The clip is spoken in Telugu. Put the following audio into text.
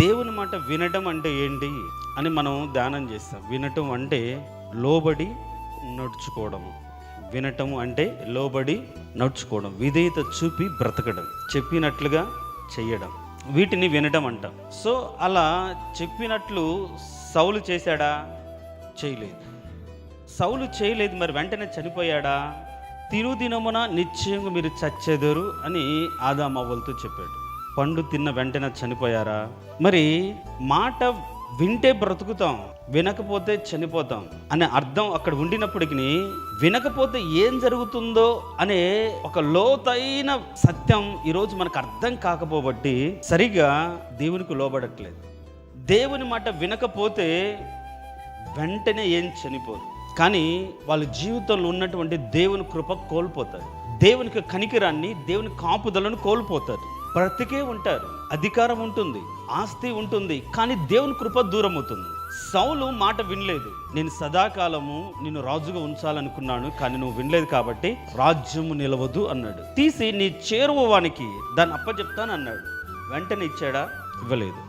దేవుని మాట వినడం అంటే ఏంటి అని మనం ధ్యానం చేస్తాం. వినటం అంటే లోబడి నడుచుకోవడం. వినటం అంటే లోబడి నడుచుకోవడం. విధేయత చూపి బ్రతకడం. చెప్పినట్లుగా చేయడం. వీటిని వినడం అంటాం. సో అలా చెప్పినట్లు సౌలు చేశాడా? చేయలేదు. సౌలు చేయలేదు. మరి వెంటనే చనిపోయాడా? తిరుదినమున నిశ్చయంగా మీరు చచ్చేదరు అని ఆదామవ్వలతో చెప్పాడు. పండు తిన్న వెంటనే చనిపోయారా? మరి మాట వింటే బ్రతుకుతాం వినకపోతే చనిపోతాం అనే అర్థం అక్కడ ఉండినప్పటికీ వినకపోతే ఏం జరుగుతుందో అనే ఒక లోతైన సత్యం ఈరోజు మనకు అర్థం కాకపోబట్టి సరిగా దేవునికి లోబడట్లేదు. దేవుని మాట వినకపోతే వెంటనే ఏం చనిపోదు. కానీ వాళ్ళ జీవితంలో ఉన్నటువంటి దేవుని కృప కోల్పోతారు. దేవునికి కనికిరాన్ని దేవుని కాపుదలను కోల్పోతారు. బ్రతికే ఉంటారు అధికారం ఉంటుంది ఆస్తి ఉంటుంది కానీ దేవుని కృప దూరం అవుతుంది సౌలు మాట వినలేదు. నేను సదాకాలము నిన్ను రాజుగా ఉంచాలనుకున్నాను కానీ నువ్వు వినలేదు కాబట్టి రాజ్యము నిలవదు అన్నాడు. తీసి నీ చేరువవానికి దాన్ని అప్పచెప్తాను అన్నాడు వెంటనే ఇచ్చాడా? ఇవ్వలేదు.